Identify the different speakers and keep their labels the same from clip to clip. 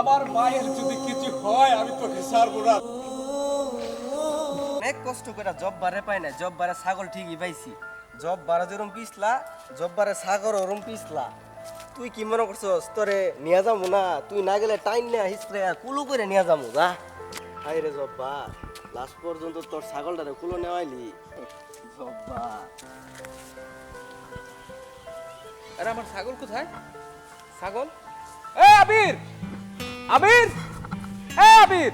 Speaker 1: আমার মায়ের যদি কিছু হয় আমি তোকে ছাড়বো না।
Speaker 2: অনেক কষ্ট করে জব বারে পাই না জব বারে ছাগল ঠিকই পাইছি। জব বারে যেরম পিছলা জব বারে ছাগল ওরম পিছলা। তুই কি মনে করছস তোরে নিয়ে যাব না? তুই না গেলে টাইম নেয়া হিস্ট্রে কুলু করে নিয়ে যাব যা। হাই রে জব্বা লাস্ট পর্যন্ত তোর ছাগলটারে কুলো নেওয়াইলি। জব্বা
Speaker 1: আরে আমার ছাগল কোথায়? ছাগল? এ আবির! আবির! এ আবির!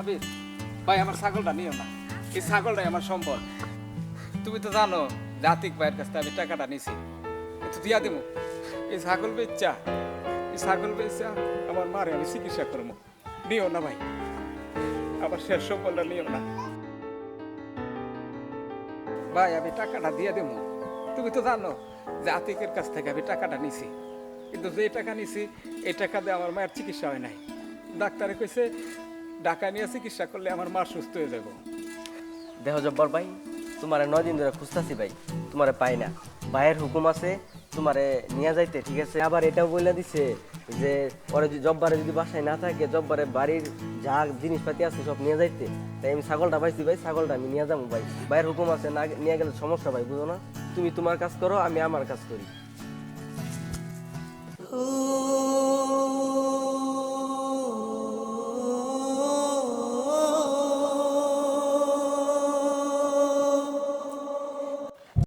Speaker 1: আবির, ভাই, আমার ছাগলটা নিও না। এই ছাগলটাই আমার সম্পদ। তুমি তো জানো, জাতিক ভাইয়ের কাছ থেকে আমি টাকাটা নিছি। একটু দিয়া দেবো এই ছাগল বেচা, এই ছাগল বেচা, আমার মারে আমি চিকিৎসা করব নিও না, ভাই। আবার শেষ সম্বলটা নিও না। ভাই, আমি টাকাটা দিয়ে দেবো তুমি তো জানো যে আতিকের কাছ থেকে আমি টাকাটা নিছি। কিন্তু যে টাকা নিছি, এই টাকা দিয়ে আমার মায়ের চিকিৎসা হয় নাই। ডাক্তারে কইছে ঢাকা নিয়ে চিকিৎসা করলে আমার মা সুস্থ হয়ে যাব।
Speaker 2: দেহ জব্বর ভাই, তোমারে নয় দিন ধরে খুঁজতাছি ভাই, তোমারে পাই না। ভাইয়ের হুকুম আছে, তোমারে নিয়ে যাইতে, ঠিক আছে? আবার এটাও বলে দিছে যে পরে যদি জব্বারে যদি বাসায় না থাকে, জব্বারে বাড়ির যা জিনিসপাতি আছে সব নিয়ে যাইতে। তাই আমি ছাগলটা পাইছি ভাই, ছাগলটা আমি নিয়ে যাব ভাই। ভাইয়ের হুকুম আছে, না, নিয়ে গেলে সমস্যা ভাই, বুঝো না? তুমি তোমার কাজ করো, আমি আমার কাজ করি। Ooh.